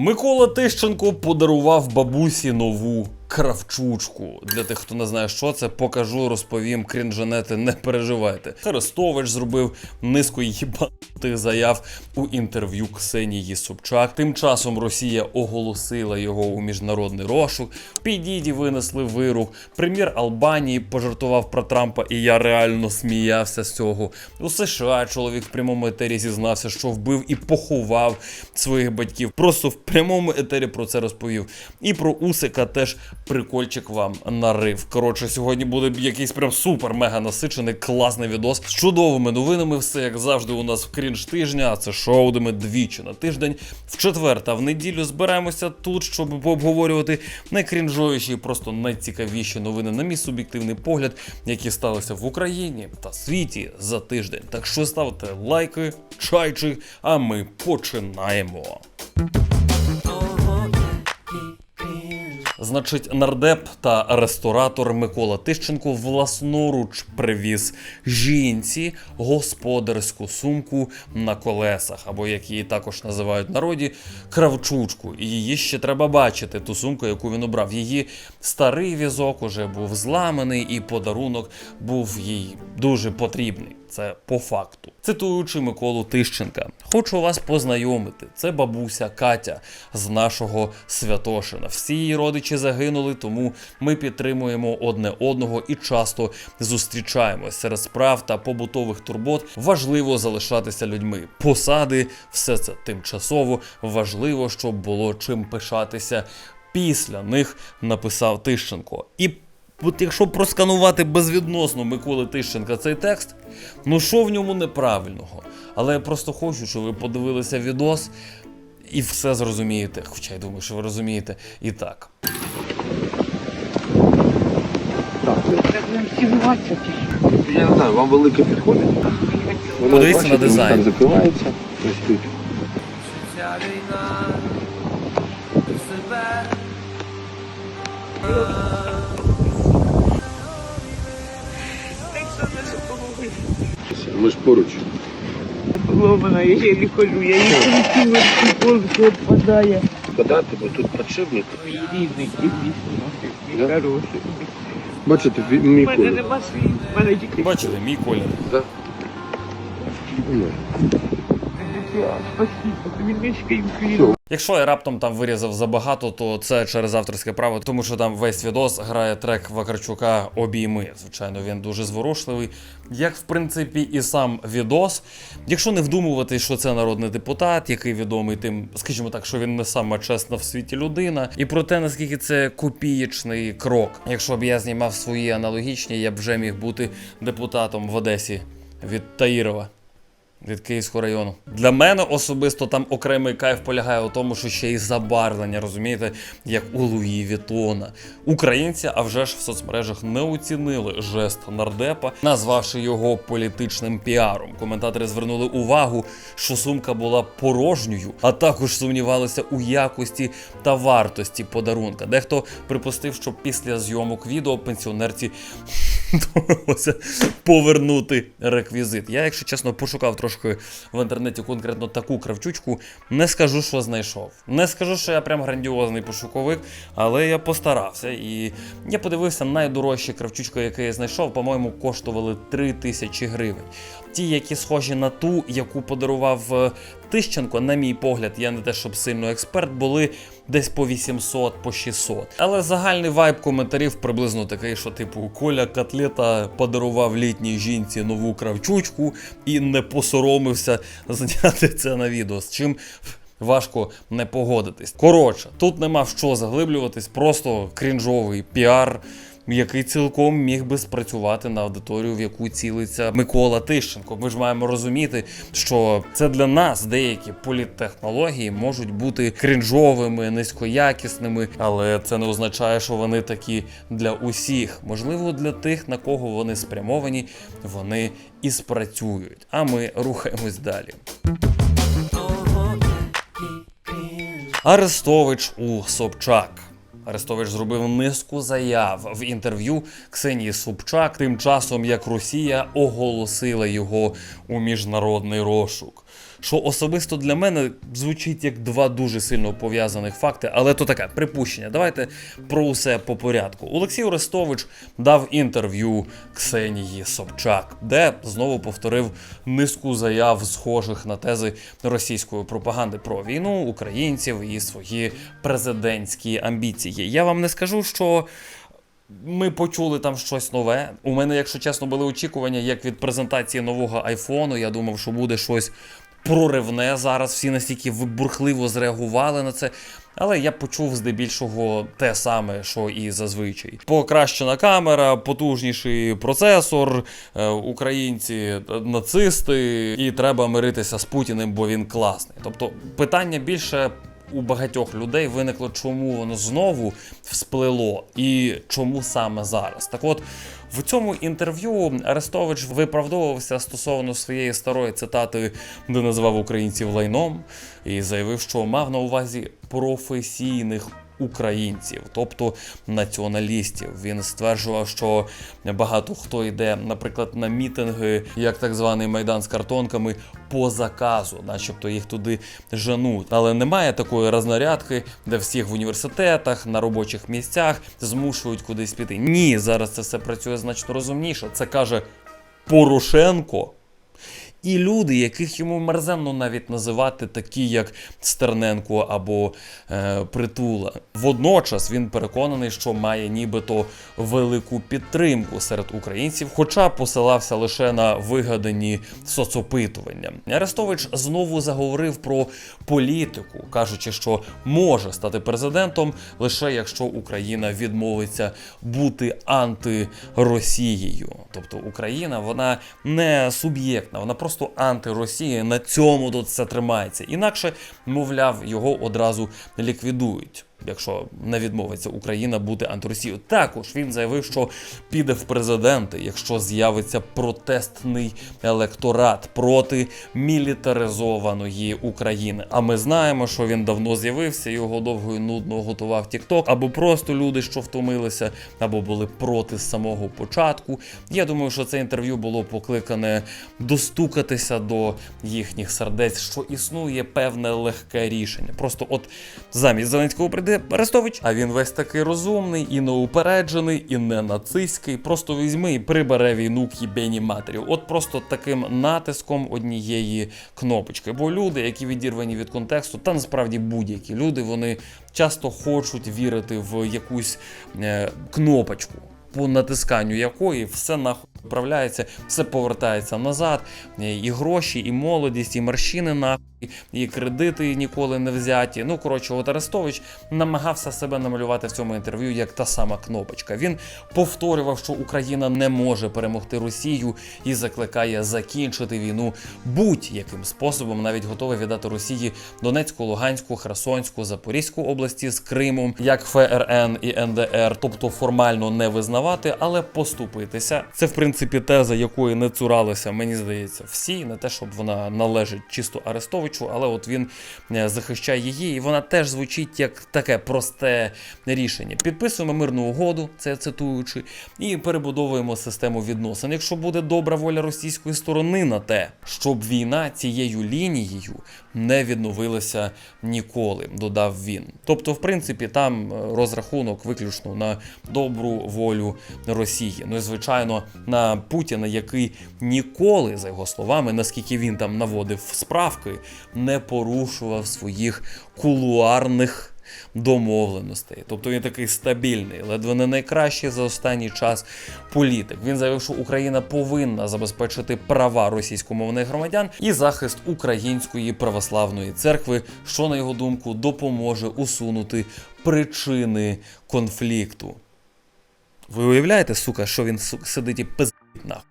Микола Тищенко подарував бабусі нову кравчучку. Для тих, хто не знає, що це, покажу, розповім. Крінжанети, не переживайте. Харестович зробив низку їбатих заяв у інтерв'ю Ксенії Собчак. Тим часом Росія оголосила його у міжнародний розшук. Підіді винесли вирок. Прем'єр Албанії пожартував про Трампа, і я реально сміявся з цього. У США чоловік в прямому етері зізнався, що вбив і поховав своїх батьків. Просто в прямому етері про це розповів. І про Усика теж прикольчик вам нарив. Коротше, сьогодні буде якийсь прям супер мега насичений, класний відос з чудовими новинами. Все як завжди, у нас в крінж тижня. А це шоу, де двічі на тиждень. В четвер та в неділю збираємося тут, щоб обговорювати найкрінжовіші просто найцікавіші новини на мій суб'єктивний погляд, які сталися в Україні та світі за тиждень. Так що ставте лайки, чайчик, а ми починаємо. Значить, нардеп та ресторатор Микола Тищенко власноруч привіз жінці господарську сумку на колесах, або як її також називають в народі, кравчучку. І її ще треба бачити, ту сумку, яку він обрав. Її старий візок уже був зламаний, і подарунок був їй дуже потрібний. Це по факту. Цитуючи Миколу Тищенка, хочу вас познайомити. Це бабуся Катя з нашого Святошина. Всі її родичі загинули, тому ми підтримуємо одне одного і часто зустрічаємось. Серед справ та побутових турбот важливо залишатися людьми. Посади, все це тимчасово. Важливо, щоб було чим пишатися. Після них написав Тищенко. І От якщо просканувати безвідносно Миколи Тищенка цей текст, ну що в ньому неправильного? Але я просто хочу, щоб ви подивилися відос і все зрозумієте. Хоча я думаю, що ви розумієте і так. Треба нам Я не знаю, вам велике підходить? Подивіться на дизайн. Так закривається. Ось тут. Ця війна себе Ми ж поруч. поломана, я ще не хожу, я її крутила, полку відпадає. Подати, бо тут подшипник. Рідний, дивіться, хороший. Бачите, мій У мене колір. нема слів, в мене тільки Бачили, мій колір. Да? Ну. Спасибо, мішка і вкліну. Якщо я раптом там вирізав забагато, то це через авторське право, тому що там весь відос грає трек Вакарчука Обійми. Звичайно, він дуже зворушливий. Як в принципі і сам відос. Якщо не вдумувати, що це народний депутат, який відомий тим, скажімо так, що він не сама чесна в світі людина, і про те, наскільки це копієчний крок. Якщо б я знімав свої аналогічні, я б вже міг бути депутатом в Одесі від Таїрова. Від Київського району. Для мене особисто там окремий кайф полягає у тому, що ще й забарвлення, розумієте, як у Луї Вітона. Українці, а вже ж в соцмережах не оцінили жест нардепа, назвавши його політичним піаром. Коментатори звернули увагу, що сумка була порожньою, а також сумнівалися у якості та вартості подарунка. Дехто припустив, що після зйомок відео пенсіонерці довелося повернути реквізит. Я, якщо чесно, пошукав трошки в інтернеті конкретно таку кравчучку. Не скажу, що знайшов. Не скажу, що я прям грандіозний пошуковик, але я постарався. І я подивився, найдорожчі кравчучки, які я знайшов, по-моєму, коштували 3 тисячі гривень. Ті, які схожі на ту, яку подарував е, Тищенко, на мій погляд, я не те, щоб сильно експерт, були десь по 800, по 600. Але загальний вайб коментарів приблизно такий, що типу Коля Котлета подарував літній жінці нову кравчучку і не посоромився зняти це на відео. З чим важко не погодитись. Коротше, тут нема в що заглиблюватись, просто крінжовий піар. Який цілком міг би спрацювати на аудиторію, в яку цілиться Микола Тищенко. Ми ж маємо розуміти, що це для нас деякі політтехнології можуть бути крінжовими, низькоякісними, але це не означає, що вони такі для усіх. Можливо, для тих, на кого вони спрямовані, вони і спрацюють. А ми рухаємось далі. Арестович у Собчак. Арестович зробив низку заяв в інтерв'ю Ксенії Собчак, тим часом як Росія оголосила його у міжнародний розшук. Що особисто для мене звучить як два дуже сильно пов'язаних факти, але то таке припущення. Давайте про усе по порядку. Олексій Орестович дав інтерв'ю Ксенії Собчак, де знову повторив низку заяв, схожих на тези російської пропаганди про війну, українців і свої президентські амбіції. Я вам не скажу, що. Ми почули там щось нове. У мене, якщо чесно, були очікування, як від презентації нового айфону. Я думав, що буде щось проривне зараз. Всі настільки вибурхливо зреагували на це. Але я почув здебільшого те саме, що і зазвичай. Покращена камера, потужніший процесор, е, українці е, нацисти, і треба миритися з Путіним, бо він класний. Тобто питання більше у багатьох людей виникло, чому воно знову всплило і чому саме зараз. Так от. В цьому інтерв'ю Арестович виправдовувався стосовно своєї старої цитати, де назвав українців лайном, і заявив, що мав на увазі професійних українців, тобто націоналістів. Він стверджував, що багато хто йде, наприклад, на мітинги, як так званий майдан з картонками, по заказу, начебто їх туди женуть. Але немає такої рознарядки, де всіх в університетах, на робочих місцях змушують кудись піти. Ні, зараз це все працює значно розумніше. Це каже Порошенко. І люди, яких йому мерзенно навіть називати, такі як Стерненко або е, Притула. Водночас він переконаний, що має нібито велику підтримку серед українців, хоча посилався лише на вигадані соцопитування. Арестович знову заговорив про політику, кажучи, що може стати президентом лише якщо Україна відмовиться бути антиросією. Тобто Україна вона не суб'єктна, вона просто антиросія. На цьому тут все тримається. Інакше, мовляв, його одразу ліквідують. Якщо не відмовиться Україна бути антиросією, також він заявив, що піде в президенти, якщо з'явиться протестний електорат проти мілітаризованої України. А ми знаємо, що він давно з'явився, його довго і нудно готував TikTok, або просто люди, що втомилися, або були проти самого початку. Я думаю, що це інтерв'ю було покликане достукатися до їхніх сердець, що існує певне легке рішення. Просто от замість Зеленського прийде Арестович, а він весь такий розумний і неупереджений, і не нацистський. Просто візьми і прибере війну к їбені матері. От просто таким натиском однієї кнопочки. Бо люди, які відірвані від контексту, та насправді будь-які люди, вони часто хочуть вірити в якусь е, кнопочку. По натисканню якої все нахуй вправляється, все повертається назад, е, і гроші, і молодість, і морщини нахуй, і кредити ніколи не взяті. Ну коротше, от Арестович намагався себе намалювати в цьому інтерв'ю як та сама кнопочка. Він повторював, що Україна не може перемогти Росію і закликає закінчити війну будь-яким способом, навіть готовий віддати Росії Донецьку, Луганську, Херсонську, Запорізьку області з Кримом, як ФРН і НДР, тобто формально не визнавати, але поступитися. Це в принципі теза, якої не цуралися, мені здається, всі не те, щоб вона належить чисто Арестовичу, але от він е, захищає її, і вона теж звучить як таке просте рішення. Підписуємо мирну угоду, це цитуючи, і перебудовуємо систему відносин. Якщо буде добра воля російської сторони на те, щоб війна цією лінією не відновилася ніколи, додав він. Тобто, в принципі, там е, розрахунок виключно на добру волю Росії. Ну і звичайно, на Путіна, який ніколи, за його словами, наскільки він там наводив справки, не порушував своїх кулуарних. Домовленостей, тобто він такий стабільний, ледве не найкращий за останній час політик. Він заявив, що Україна повинна забезпечити права російськомовних громадян і захист української православної церкви, що на його думку допоможе усунути причини конфлікту. Ви уявляєте, сука, що він сидить і пиздить нахуй?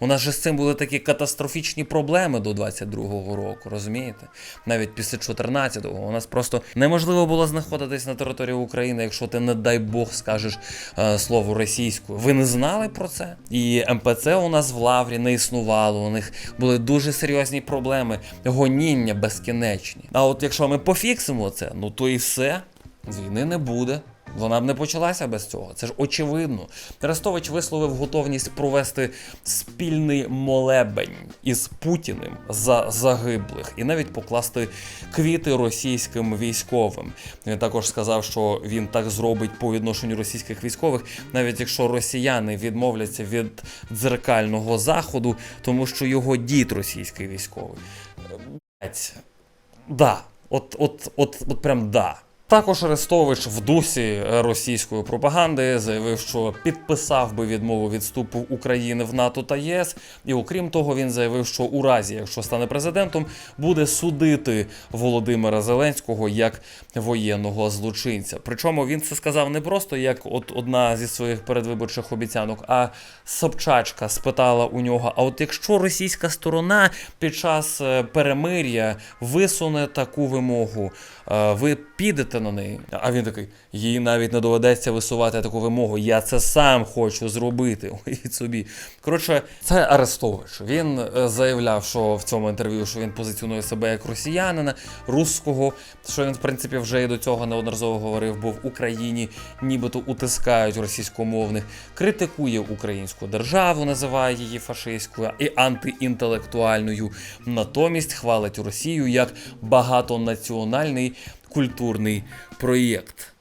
У нас же з цим були такі катастрофічні проблеми до 22-го року, розумієте? Навіть після 14-го у нас просто неможливо було знаходитись на території України, якщо ти, не дай Бог, скажеш е, слово російською. Ви не знали про це? І МПЦ у нас в Лаврі не існувало. У них були дуже серйозні проблеми, гоніння безкінечні. А от якщо ми пофіксимо це, ну то і все, війни не буде. Вона б не почалася без цього. Це ж очевидно. Арестович висловив готовність провести спільний молебень із Путіним за загиблих і навіть покласти квіти російським військовим. Він також сказав, що він так зробить по відношенню російських військових, навіть якщо росіяни відмовляться від дзеркального заходу, тому що його дід російський військовий. Е, Блять, да, от, от, от, от прям да. Також Арестович в дусі російської пропаганди заявив, що підписав би відмову від вступу України в НАТО та ЄС. І окрім того, він заявив, що у разі, якщо стане президентом, буде судити Володимира Зеленського як воєнного злочинця. Причому він це сказав не просто як от одна зі своїх передвиборчих обіцянок, а Собчачка спитала у нього: а от якщо російська сторона під час е, перемир'я висуне таку вимогу, ви підете на неї? А він такий: їй навіть не доведеться висувати таку вимогу. Я це сам хочу зробити. Уявіть собі. Коротше, це Арестович. Він е, заявляв, що в цьому інтерв'ю, що він позиціонує себе як росіянина, русского, що він, в принципі, вже і до цього неодноразово говорив, бо в Україні нібито утискають російськомовних, критикує українську державу, називає її фашистською і антиінтелектуальною. Натомість хвалить Росію як багатонаціональний культурний проєкт.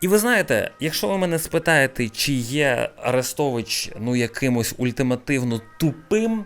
І ви знаєте, якщо ви мене спитаєте, чи є Арестович ну якимось ультимативно тупим,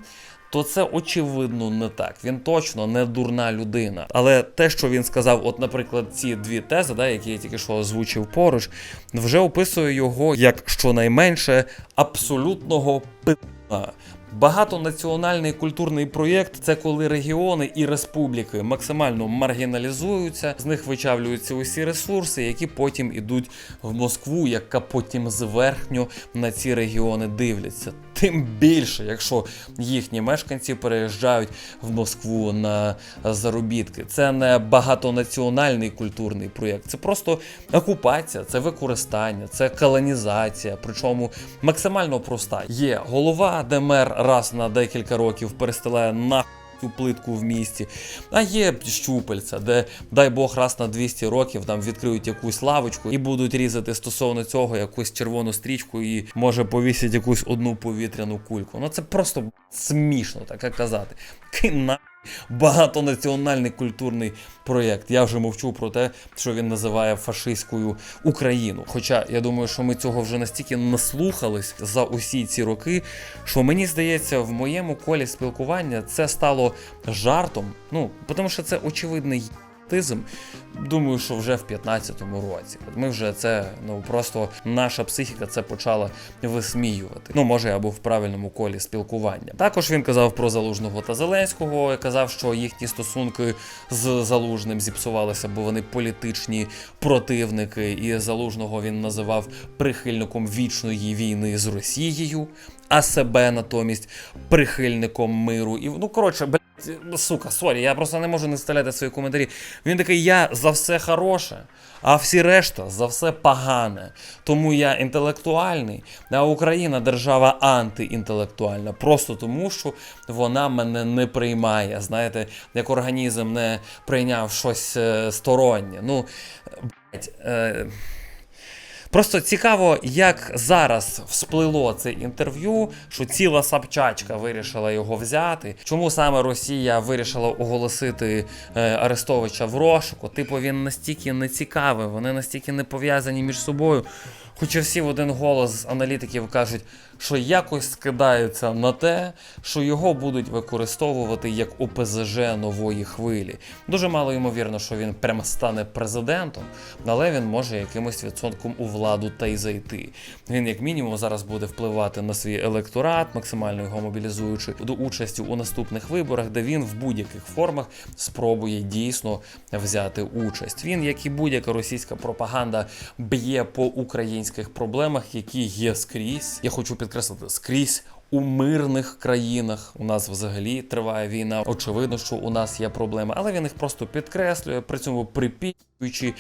то це очевидно не так. Він точно не дурна людина. Але те, що він сказав, от, наприклад, ці дві тези, да, які я тільки що озвучив поруч, вже описує його як щонайменше абсолютного пи***а. Багатонаціональний культурний проєкт це коли регіони і республіки максимально маргіналізуються, з них вичавлюються усі ресурси, які потім ідуть в Москву, яка потім зверхньо на ці регіони дивляться. Тим більше, якщо їхні мешканці переїжджають в Москву на заробітки. Це не багатонаціональний культурний проєкт, це просто окупація, це використання, це колонізація. Причому максимально проста. Є голова, де мер раз на декілька років перестилає на цю плитку в місті. А є щупальця, де, дай Бог, раз на 200 років там відкриють якусь лавочку і будуть різати стосовно цього якусь червону стрічку і може повісять якусь одну повітряну кульку. Ну це просто смішно таке казати. Кина багатонаціональний культурний проєкт. Я вже мовчу про те, що він називає фашистською Україну. Хоча я думаю, що ми цього вже настільки наслухались за усі ці роки, що мені здається, в моєму колі спілкування це стало жартом. Ну, тому що це очевидний єтизм. Думаю, що вже в 15-му році. От ми вже це, ну просто наша психіка це почала висміювати. Ну, може, я був в правильному колі спілкування. Також він казав про Залужного та Зеленського, казав, що їхні стосунки з Залужним зіпсувалися, бо вони політичні противники, і Залужного він називав прихильником вічної війни з Росією, а себе натомість прихильником миру. І ну коротше, блядь, сука, сорі, я просто не можу не вставляти свої коментарі. Він такий, я за все хороше, а всі решта за все погане. Тому я інтелектуальний, а Україна держава антиінтелектуальна. Просто тому, що вона мене не приймає. Знаєте, як організм не прийняв щось е, стороннє. Ну, блять. е, Просто цікаво, як зараз всплило це інтерв'ю, що ціла Сапчачка вирішила його взяти. Чому саме Росія вирішила оголосити е, Арестовича в розшуку? Типу, він настільки не цікавий, вони настільки не пов'язані між собою. Хоча всі в один голос з аналітиків кажуть, що якось скидається на те, що його будуть використовувати як ОПЗЖ нової хвилі. Дуже мало ймовірно, що він прямо стане президентом, але він може якимось відсотком у владу та й зайти. Він, як мінімум, зараз буде впливати на свій електорат, максимально його мобілізуючи до участі у наступних виборах, де він в будь-яких формах спробує дійсно взяти участь. Він, як і будь-яка російська пропаганда, б'є по українських проблемах, які є скрізь. Я хочу підкреслити скрізь. У мирних країнах у нас взагалі триває війна. Очевидно, що у нас є проблеми, але він їх просто підкреслює, при цьому припі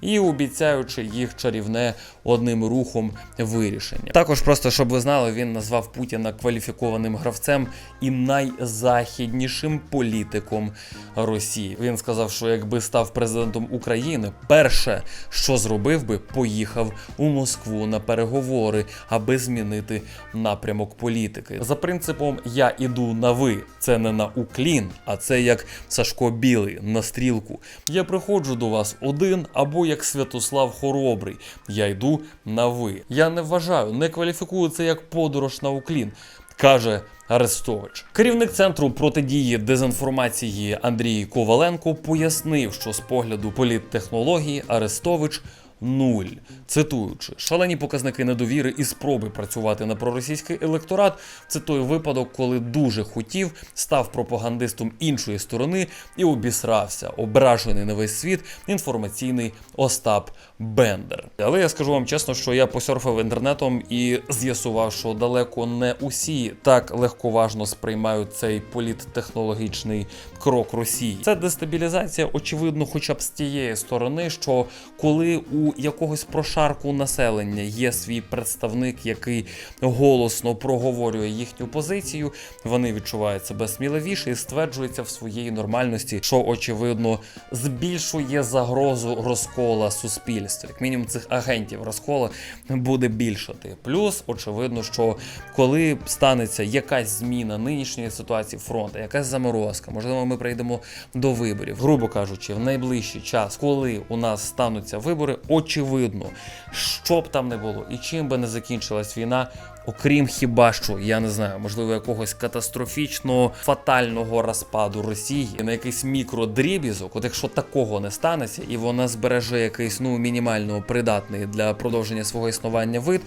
і обіцяючи їх чарівне одним рухом вирішення. Також просто щоб ви знали, він назвав Путіна кваліфікованим гравцем і найзахіднішим політиком Росії. Він сказав, що якби став президентом України, перше, що зробив би, поїхав у Москву на переговори, аби змінити напрямок політики. За принципом я іду на ви, це не на уклін, а це як Сашко Білий на стрілку. Я приходжу до вас один або як Святослав Хоробрий. Я йду на ви. Я не вважаю, не кваліфікую це як подорож на уклін. Каже Арестович. Керівник центру протидії дезінформації Андрій Коваленко пояснив, що з погляду політтехнології Арестович нуль. Цитуючи, шалені показники недовіри і спроби працювати на проросійський електорат. Це той випадок, коли дуже хотів, став пропагандистом іншої сторони і обісрався, ображений на весь світ інформаційний Остап Бендер. Але я скажу вам чесно, що я посерфив інтернетом і з'ясував, що далеко не усі так легковажно сприймають цей політтехнологічний крок Росії. Це дестабілізація, очевидно, хоча б з тієї сторони, що коли у якогось прошарку населення є свій представник, який голосно проговорює їхню позицію, вони відчувають себе сміливіше і стверджуються в своїй нормальності, що очевидно збільшує загрозу розкола суспільства. Як мінімум цих агентів розкола буде більшати. Плюс, очевидно, що коли станеться якась зміна нинішньої ситуації фронту, якась заморозка, можливо, ми прийдемо до виборів. Грубо кажучи, в найближчий час, коли у нас стануться вибори, очевидно, що б там не було і чим би не закінчилась війна. Окрім хіба що, я не знаю, можливо, якогось катастрофічного фатального розпаду Росії на якийсь мікродрібізок, от якщо такого не станеться, і вона збереже якийсь ну мінімально придатний для продовження свого існування вид,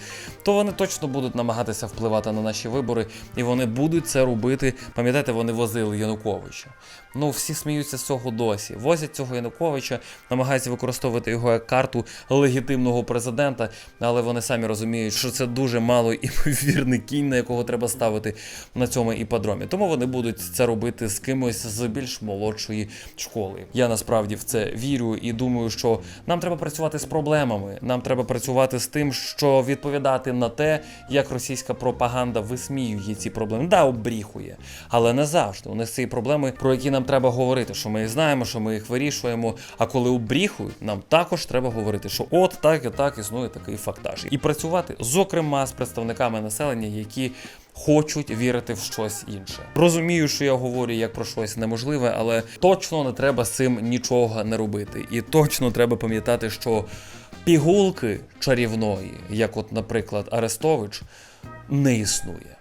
то вони точно будуть намагатися впливати на наші вибори, і вони будуть це робити. Пам'ятаєте, вони возили Януковича. Ну всі сміються з цього досі. Возять цього Януковича, намагаються використовувати його як карту легітимного президента, але вони самі розуміють, що це дуже мало імовірний кінь, на якого треба ставити на цьому іпподромі. Тому вони будуть це робити з кимось з більш молодшої школи. Я насправді в це вірю і думаю, що нам треба працювати з проблемами. Нам треба працювати з тим, що відповідати на те, як російська пропаганда висміює ці проблеми. Да, обріхує, але не завжди. У них ці проблеми, про які нам треба говорити, що ми їх знаємо, що ми їх вирішуємо. А коли обріхують, нам також треба говорити, що от так і так існує такий фактаж. І працювати, зокрема, з представниками населення, які. Хочуть вірити в щось інше. Розумію, що я говорю як про щось неможливе, але точно не треба з цим нічого не робити. І точно треба пам'ятати, що пігулки чарівної, як, от, наприклад, Арестович, не існує.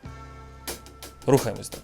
Рухаємось далі.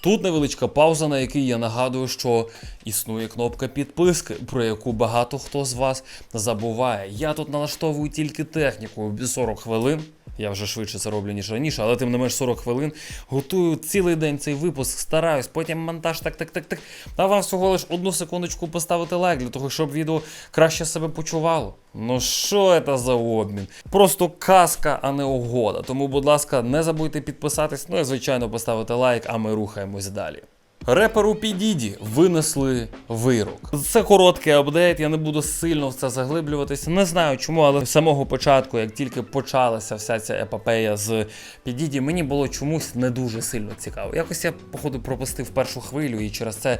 Тут невеличка пауза, на якій я нагадую, що існує кнопка підписки, про яку багато хто з вас забуває. Я тут налаштовую тільки техніку 40 хвилин. Я вже швидше це роблю, ніж раніше, але тим не менш 40 хвилин. Готую цілий день цей випуск, стараюсь, потім монтаж, так, так, так, так. А вам всього лиш одну секундочку поставити лайк для того, щоб відео краще себе почувало. Ну що це за обмін? Просто казка, а не угода. Тому, будь ласка, не забудьте підписатись, ну і звичайно поставити лайк, а ми рухаємось далі. Реперу Підіді винесли вирок. Це короткий апдейт, я не буду сильно в це заглиблюватися. Не знаю чому, але з самого початку, як тільки почалася вся ця епопея з Підіді, мені було чомусь не дуже сильно цікаво. Якось я, походу, пропустив першу хвилю, і через це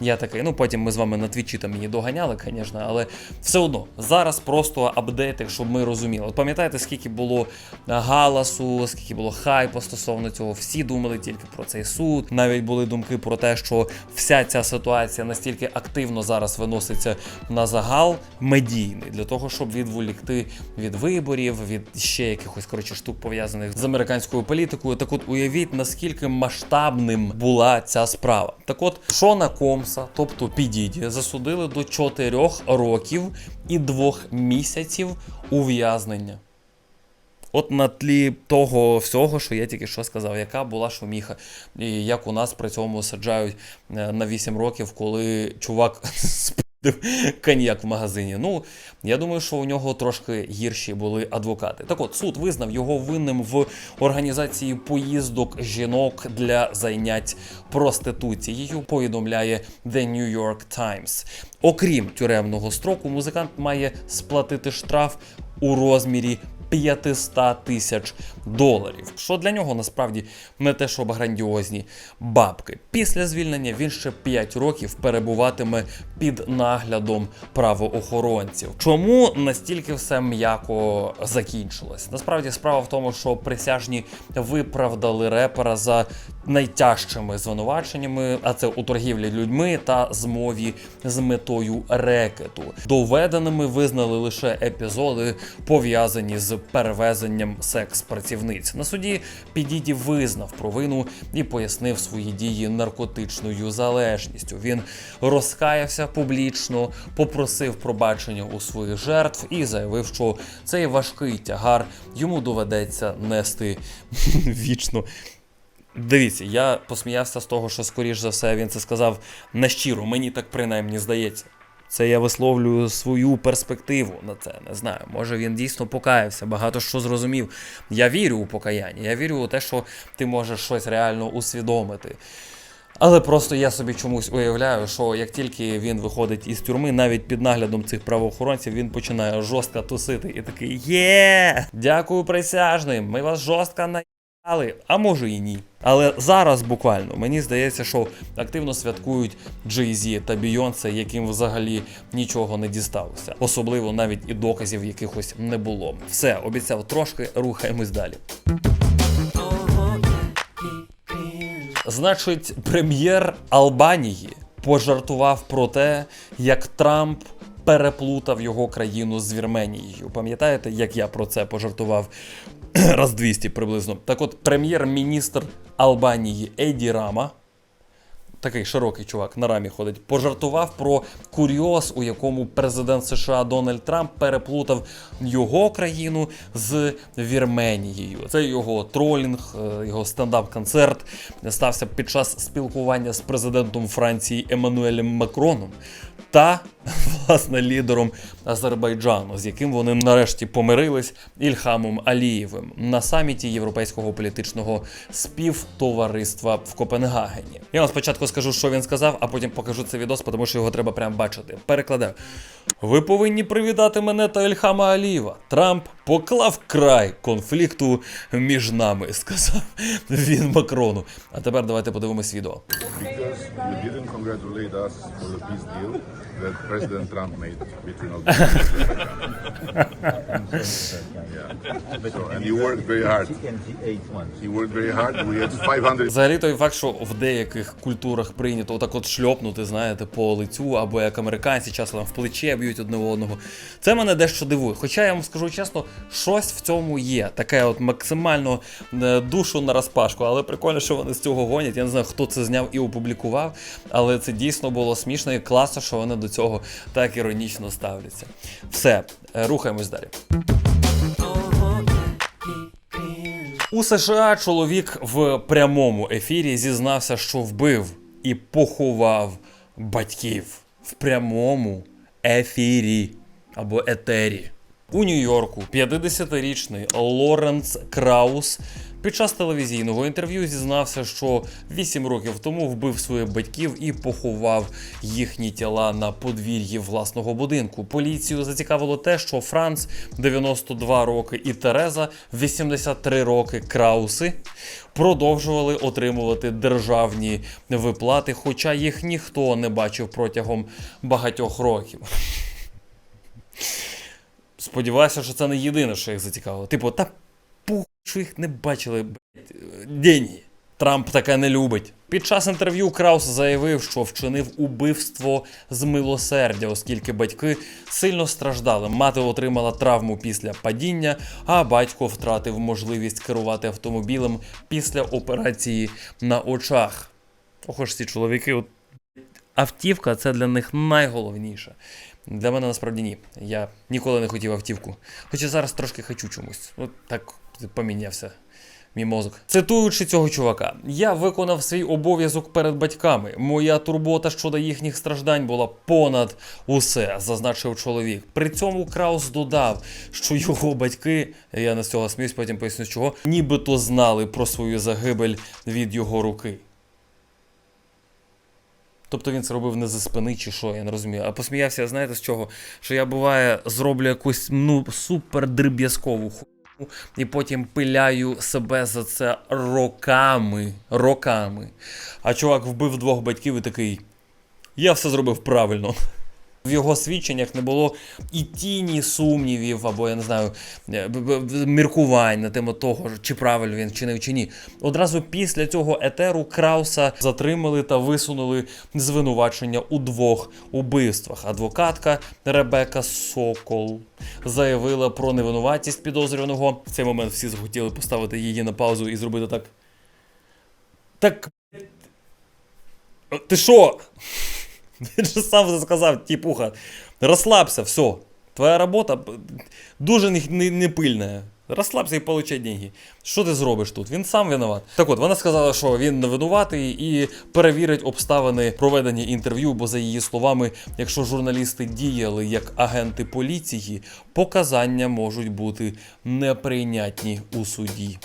я такий. Ну потім ми з вами на твічі там мені доганяли, звісно, але все одно зараз просто апдейти, щоб ми розуміли. От пам'ятаєте, скільки було галасу, скільки було хайпу стосовно цього. Всі думали тільки про цей суд. Навіть були думки про те, що вся ця ситуація настільки активно зараз виноситься на загал медійний для того, щоб відволікти від виборів, від ще якихось коротше штук пов'язаних з американською політикою. Так от уявіть, наскільки масштабним була ця справа. Так от Шона Комса, тобто Підіді, засудили до 4 років і 2 місяців ув'язнення. От на тлі того всього, що я тільки що сказав, яка була шуміха, і як у нас при цьому саджають е, на 8 років, коли чувак коньяк в магазині. Ну, я думаю, що у нього трошки гірші були адвокати. Так от, суд визнав його винним в організації поїздок жінок для зайнять проституцією, повідомляє The New York Times. Окрім тюремного строку, музикант має сплатити штраф у розмірі 500 тисяч доларів, що для нього насправді не те, щоб грандіозні бабки. Після звільнення він ще 5 років перебуватиме під наглядом правоохоронців. Чому настільки все м'яко закінчилось? Насправді справа в тому, що присяжні виправдали репера за найтяжчими звинуваченнями, а це у торгівлі людьми та змові з метою рекету. Доведеними визнали лише епізоди, пов'язані з перевезенням секс-працівниць. На суді Підіді визнав провину і пояснив свої дії наркотичною залежністю. Він розкаявся публічно, попросив пробачення у своїх жертв і заявив, що цей важкий тягар йому доведеться нести вічно. Дивіться, я посміявся з того, що, скоріш за все, він це сказав не щиро, мені так принаймні здається. Це я висловлюю свою перспективу на це. Не знаю. Може він дійсно покаявся, багато що зрозумів. Я вірю у покаяння, я вірю у те, що ти можеш щось реально усвідомити. Але просто я собі чомусь уявляю, що як тільки він виходить із тюрми, навіть під наглядом цих правоохоронців, він починає жорстко тусити і такий Є! Дякую присяжним! Ми вас жорстко наїбали, а може і ні. Але зараз буквально мені здається, що активно святкують Jay-Z та Бейонсе, яким взагалі нічого не дісталося. Особливо навіть і доказів якихось не було. Все, обіцяв трошки, рухаємось далі. Значить, прем'єр Албанії пожартував про те, як Трамп переплутав його країну з Вірменією. Пам'ятаєте, як я про це пожартував раз 200 приблизно? Так от, прем'єр-міністр Албанії Еді Рама. Такий широкий чувак на рамі ходить, пожартував про курйоз, у якому президент США Дональд Трамп переплутав його країну з Вірменією. Це його тролінг, е, його стендап-концерт стався під час спілкування з президентом Франції Еммануелем Макроном та власне лідером Азербайджану, з яким вони нарешті помирились Ільхамом Алієвим на саміті Європейського політичного співтовариства в Копенгагені. Я вам спочатку скажу, що він сказав, а потім покажу цей відос, тому що його треба прямо бачити. Перекладаю. Ви повинні привітати мене та Ільхама Алієва. Трамп поклав край конфлікту між нами, сказав він Макрону. А тепер давайте подивимось відео. The that President Trump made between Albania and yeah. So, and you worked very hard. You worked very hard. We had 500 Взагалі той факт, що в деяких культурах прийнято отак от шльопнути, знаєте, по лицю, або як американці часто там в плече б'ють одне одного. Це мене дещо дивує. Хоча я вам скажу чесно, щось в цьому є. Таке от максимально е, душу на розпашку. Але прикольно, що вони з цього гонять. Я не знаю, хто це зняв і опублікував, але це дійсно було смішно і класно, що вони до цього так іронічно ставляться. Все, е, рухаємось далі. У США чоловік в прямому ефірі зізнався, що вбив і поховав батьків в прямому ефірі або етері. У Нью-Йорку 50-річний Лоренс Краус під час телевізійного інтерв'ю зізнався, що 8 років тому вбив своїх батьків і поховав їхні тіла на подвір'ї власного будинку. Поліцію зацікавило те, що Франц 92 роки і Тереза 83 роки Крауси продовжували отримувати державні виплати, хоча їх ніхто не бачив протягом багатьох років. Сподіваюся, що це не єдине, що їх зацікавило. Типу, та що їх не бачили, блядь, деньги. Трамп таке не любить. Під час інтерв'ю Краус заявив, що вчинив убивство з милосердя, оскільки батьки сильно страждали. Мати отримала травму після падіння, а батько втратив можливість керувати автомобілем після операції на очах. Ох ці чоловіки, от автівка це для них найголовніше. Для мене насправді ні. Я ніколи не хотів автівку. Хоча зараз трошки хочу чомусь. От так помінявся Мій мозок. Цитуючи цього чувака, я виконав свій обов'язок перед батьками. Моя турбота щодо їхніх страждань була понад усе, зазначив чоловік. При цьому Краус додав, що його батьки, я з цього сміюсь, потім поясню чого, нібито знали про свою загибель від його руки. Тобто він це робив не за спини чи що, я не розумію. А посміявся, знаєте з чого? Що я буває зроблю якусь ну супер дріб'язкову ху і потім пиляю себе за це роками. Роками. А чувак вбив двох батьків і такий. Я все зробив правильно. В його свідченнях не було і тіні сумнівів, або я не знаю, е, міркувань на тему того, чи правильно він чинив чи ні. Одразу після цього етеру Крауса затримали та висунули звинувачення у двох убивствах. Адвокатка Ребека Сокол заявила про невинуватість підозрюваного. В цей момент всі захотіли поставити її на паузу і зробити так. Так. Ти що? Він же сам сказав, тіпуха. Розслабся, все. Твоя робота дуже не, не пильна. Розслабся і получай деньги. Що ти зробиш тут? Він сам винуват. Так от, вона сказала, що він не винуватий і перевірить обставини проведення інтерв'ю, бо за її словами, якщо журналісти діяли як агенти поліції, показання можуть бути неприйнятні у суді.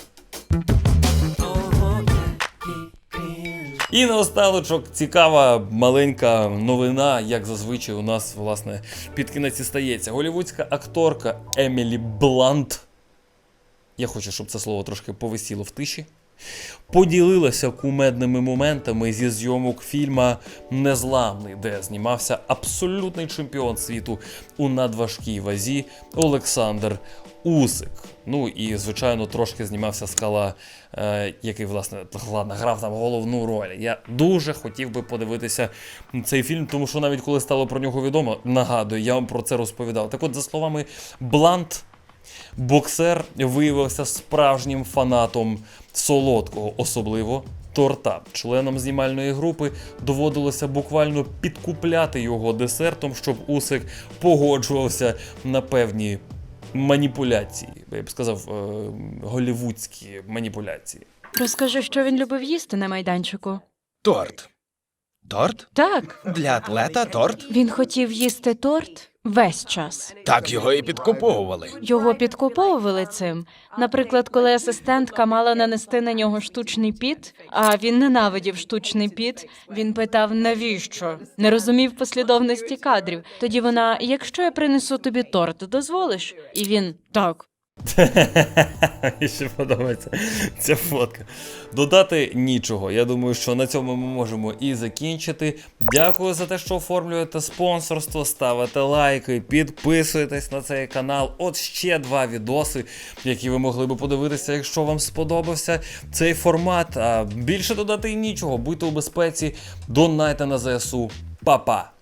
І наостаночок цікава маленька новина, як зазвичай у нас, власне, під кінець і стається. Голівудська акторка Емілі Блант. Я хочу, щоб це слово трошки повисіло в тиші. Поділилася кумедними моментами зі зйомок фільма Незламний, де знімався абсолютний чемпіон світу у надважкій вазі Олександр Усик. Ну і, звичайно, трошки знімався скала, е, який, власне, ладно, грав там головну роль. Я дуже хотів би подивитися цей фільм, тому що навіть коли стало про нього відомо, нагадую, я вам про це розповідав. Так от, за словами Блант, боксер виявився справжнім фанатом солодкого, особливо торта. Членам знімальної групи доводилося буквально підкупляти його десертом, щоб Усик погоджувався на певні маніпуляції. Я б сказав, е, голівудські маніпуляції. Розкажи, що він любив їсти на майданчику. Торт. Торт? Так, Для атлета торт? він хотів їсти торт весь час. Так його і підкуповували. Його підкуповували цим. Наприклад, коли асистентка мала нанести на нього штучний піт, а він ненавидів штучний піт. Він питав, навіщо? Не розумів послідовності кадрів. Тоді вона, якщо я принесу тобі торт, дозволиш? І він так. Мені ще подобається ця фотка. Додати нічого. Я думаю, що на цьому ми можемо і закінчити. Дякую за те, що оформлюєте спонсорство, ставите лайки, підписуєтесь на цей канал. От ще два відоси, які ви могли би подивитися, якщо вам сподобався цей формат. А більше додати нічого. Будьте у безпеці, донайте на ЗСУ. Па-па!